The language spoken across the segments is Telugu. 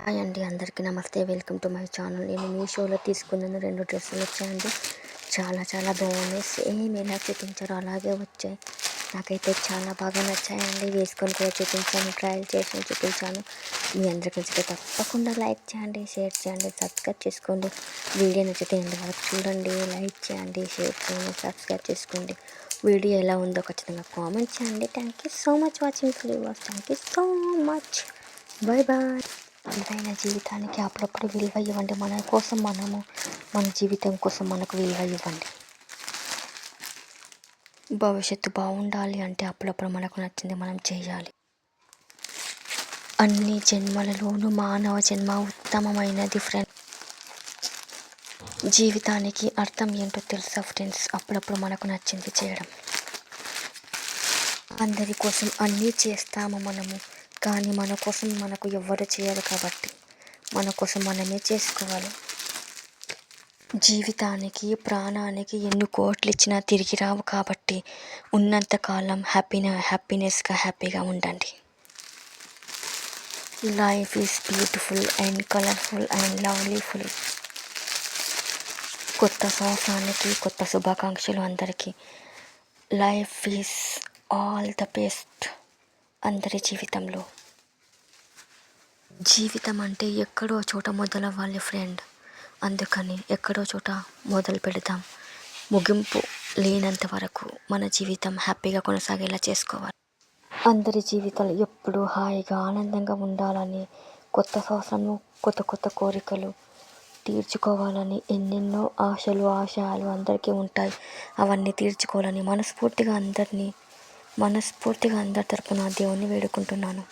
హాయ్ అండి అందరికీ నమస్తే. Welcome to my channel. నేను మీషోలో తీసుకున్నాను రెండు డ్రెస్సులు వచ్చాయండి. చాలా చాలా బాగున్నాయి. సేమ్ ఎలా చూపించారో. అలాగే వచ్చాయి. నాకైతే చాలా బాగా నచ్చాయండి. వేసుకొని కూడా చూపించాను. ట్రయల్ చేసి చూపించాను. మీ అందరికీ నచ్చితే తప్పకుండా లైక్ చేయండి షేర్ చేయండి సబ్స్క్రైబ్ చేసుకోండి. వీడియో నచ్చితే ఎంత వరకు చూడండి లైక్ చేయండి షేర్ చేయండి సబ్స్క్రైబ్ చేసుకోండి. వీడియో ఎలా ఉందో ఖచ్చితంగా కామెంట్ చేయండి. Thank you so much watching for thank you so much bye bye విలువైన జీవితానికి అప్పుడప్పుడు విలువ ఇవ్వండి. మన కోసం మనము మన జీవితం కోసం మనకు విలువ ఇవ్వండి. భవిష్యత్తు బాగుండాలి అంటే అప్పుడప్పుడు మనకు నచ్చింది మనం చేయాలి. అన్ని జన్మలలోనూ మానవ జన్మ ఉత్తమమైనది ఫ్రెండ్ జీవితానికి అర్థం ఏంటో తెలుసా ఫ్రెండ్స్ అప్పుడప్పుడు మనకు నచ్చింది చేయడం. అందరి కోసం అన్నీ చేస్తాము మనము. కానీ మన కోసం మనకు ఎవ్వరు చేయరు కాబట్టి మన కోసం మనమే చేసుకోవాలి. జీవితానికి ప్రాణానికి ఎన్ని కోట్లు ఇచ్చినా తిరిగి రావు కాబట్టి ఉన్నంతకాలం హ్యాపీన హ్యాపీనెస్గా హ్యాపీగా ఉండండి. Life is beautiful and colourful and lovelyful కొత్త సంవత్సరానికి కొత్త శుభాకాంక్షలు అందరికీ. Life is all the best అందరి జీవితంలో. జీవితం అంటే ఎక్కడో చోట మొదలవ్వాలి ఫ్రెండ్ అందుకని ఎక్కడో చోట మొదలు పెడదాం. ముగింపు లేనంత వరకు మన జీవితం హ్యాపీగా కొనసాగేలా చేసుకోవాలి. అందరి జీవితాలు ఎప్పుడూ హాయిగా ఆనందంగా ఉండాలని కొత్త సంవత్సరము కొత్త కొత్త కోరికలు తీర్చుకోవాలని ఎన్నెన్నో ఆశలు ఆశయాలు అందరికీ ఉంటాయి. అవన్నీ తీర్చుకోవాలని మనస్ఫూర్తిగా అందరినీ మనస్ఫూర్తిగా అందరి తరపున దేవుణ్ణి వేడుకుంటున్నాను.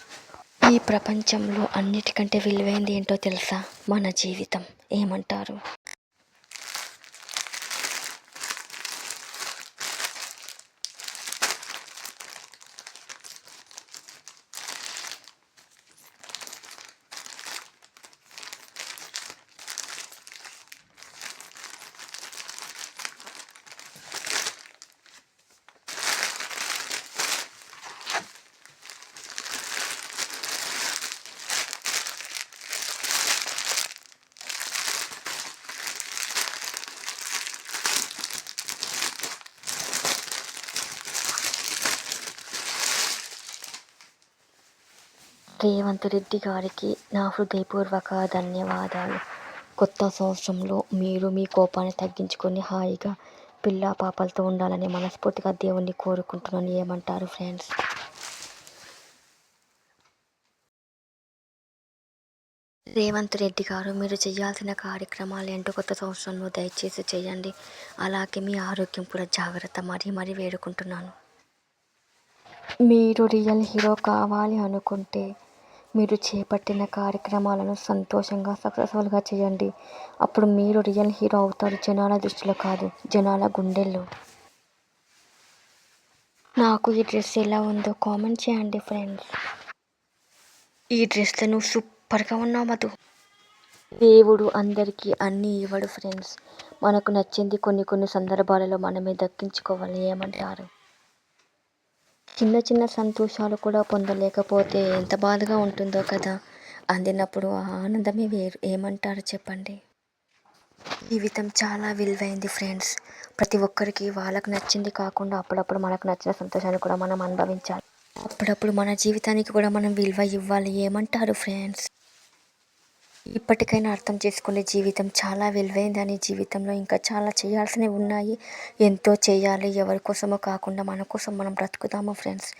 ఈ ప్రపంచంలో అన్నిటికంటే విలువైంది ఏంటో తెలుసా? మన జీవితం. ఏమంటారు? రేవంత్ రెడ్డి గారికి నా హృదయపూర్వక ధన్యవాదాలు. కొత్త సంవత్సరంలో మీరు మీ కోపాన్ని తగ్గించుకొని హాయిగా పిల్ల పాపలతో ఉండాలని మనస్ఫూర్తిగా దేవుణ్ణి కోరుకుంటున్నాను. ఏమంటారు ఫ్రెండ్స్? రేవంత్ రెడ్డి గారు మీరు చేయాల్సిన కార్యక్రమాలు ఏంటో కొత్త సంవత్సరంలో దయచేసి చేయండి. అలాగే మీ ఆరోగ్యం కూడా జాగ్రత్త మరీ మరీ వేడుకుంటున్నాను. మీరు రియల్ హీరో కావాలి అనుకుంటే మీరు చేపట్టిన కార్యక్రమాలను సంతోషంగా సక్సెస్ఫుల్గా చేయండి. అప్పుడు మీరు రియల్ హీరో అవుతారు. జనాల దృష్టిలో కాదు జనాల గుండెల్లో. నాకు ఈ డ్రెస్ ఎలా ఉందో కామెంట్ చేయండి ఫ్రెండ్స్. ఈ డ్రెస్లో నువ్వు సూపర్గా ఉన్నావు మధు. దేవుడు అందరికీ అన్నీ ఇవ్వడు ఫ్రెండ్స్. మనకు నచ్చింది కొన్ని కొన్ని సందర్భాలలో మనమే దక్కించుకోవాలి ఏమంటారు? చిన్న చిన్న సంతోషాలు కూడా పొందలేకపోతే ఎంత బాధగా ఉంటుందో కదా. అందినప్పుడు ఆ ఆనందమే వేరు. ఏమంటారు చెప్పండి? జీవితం చాలా విలువైంది ఫ్రెండ్స్. ప్రతి ఒక్కరికి వాళ్ళకు నచ్చింది కాకుండా అప్పుడప్పుడు మనకు నచ్చిన సంతోషాన్ని కూడా మనం అనుభవించాలి. అప్పుడప్పుడు మన జీవితానికి కూడా మనం విలువ ఇవ్వాలి. ఏమంటారు ఫ్రెండ్స్? ఇప్పటికైనా అర్థం చేసుకునే జీవితం చాలా విలువైందని జీవితంలో ఇంకా చాలా చేయాల్సినవి ఉన్నాయి. ఎంతో చేయాలి ఎవరి కోసమో కాకుండా మన కోసం మనం బ్రతుకుతాము ఫ్రెండ్స్?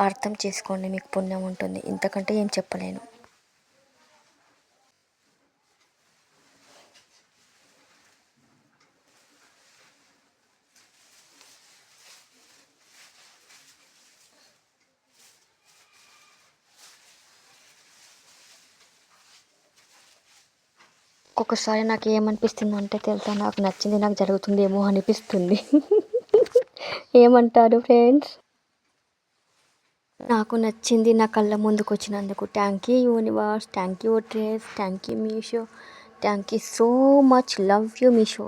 అర్థం చేసుకోండి మీకు పుణ్యం ఉంటుంది. ఇంతకంటే ఏం చెప్పలేను. ఒక్కొక్కసారి నాకు ఏమనిపిస్తుంది అంటే తెలుసా నాకు నచ్చింది నాకు జరుగుతుందేమో అనిపిస్తుంది. ఏమంటారు ఫ్రెండ్స్? నాకు నచ్చింది నా కళ్ళ ముందుకు వచ్చినందుకు thank you universe thank you trace thank you Meesho thank you so much love you Meesho